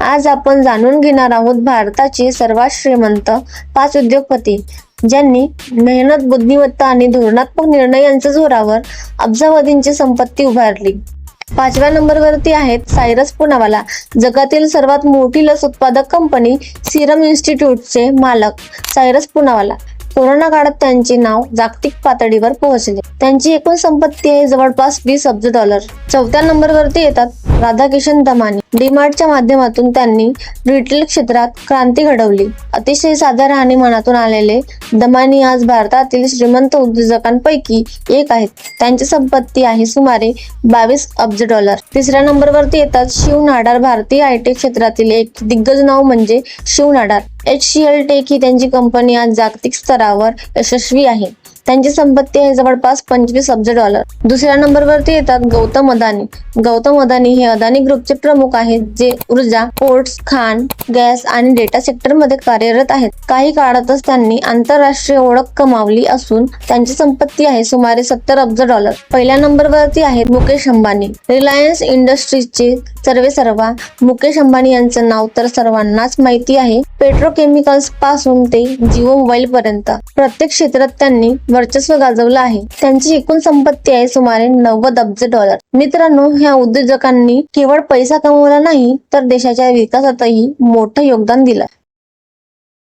आज आपण जाणून घेणार आहोत भारताची सर्वात श्रीमंत पाच उद्योगपती ज्यांनी मेहनत बुद्धिमत्ता आणि धोरणात्मक निर्णय यांच्या जोरावर अब्जावधींची संपत्ती उभारली. पाचव्या नंबरवरती आहेत सायरस पुनावाला जगातील सर्वात मोठी लस उत्पादक कंपनी सिरम इन्स्टिट्यूटचे मालक सायरस पुनावाला. कोरोना काळात त्यांचे नाव जागतिक पातळीवर पोहोचले. त्यांची एकूण संपत्ती आहे जवळपास वीस अब्ज डॉलर. चौथ्या नंबरवरती येतात राधाकिशन दमानी. डीमार्टच्या माध्यमातून त्यांनी रिटेल क्षेत्रात क्रांती घडवली. अतिशय साध्या राहणीमानातून आलेले दमानी आज भारतातील श्रीमंत उद्योजकांपैकी एक आहेत. त्यांची संपत्ती आहे सुमारे बावीस अब्ज डॉलर. तिसऱ्या नंबरवरती येतात शिव नाडार. भारतीय आयटी क्षेत्रातील एक दिग्गज नाव म्हणजे Shiv Nadar. H C L tech ही त्यांची कंपनी आज जागतिक स्तरावर यशस्वी आहे. त्यांची संपत्ती आहे जवळपास पंचवीस अब्ज डॉलर दुसऱ्या नंबरवरती येतात गौतम अदानी. गौतम अदानी हे अदानी ग्रुपचे प्रमुख आहेत जे ऊर्जा पोर्ट्स खाण गॅस आणि डेटा सेक्टरमध्ये कार्यरत आहेत. काही काळातच त्यांनी आंतरराष्ट्रीय ओळख कमावली असून त्यांची संपत्ती आहे सुमारे सत्तर अब्ज डॉलर पहिल्या नंबरवरती आहेत मुकेश अंबानी. रिलायन्स इंडस्ट्रीजचे सर्वे सर्वा. मुकेश अंबानी यांचं नाव तर सर्वांनाच माहिती आहे. पेट्रोकेमिकल्सपासून ते जिओ मोबाईल पर्यंत. प्रत्येक क्षेत्रात त्यांनी वर्चस्व गाजवलं आहे. त्यांची एकूण संपत्ती आहे सुमारे नव्वद अब्ज डॉलर मित्रांनो ह्या उद्योजकांनी केवळ पैसा कमवला नाही तर देशाच्या विकासातही मोठं योगदान दिलं.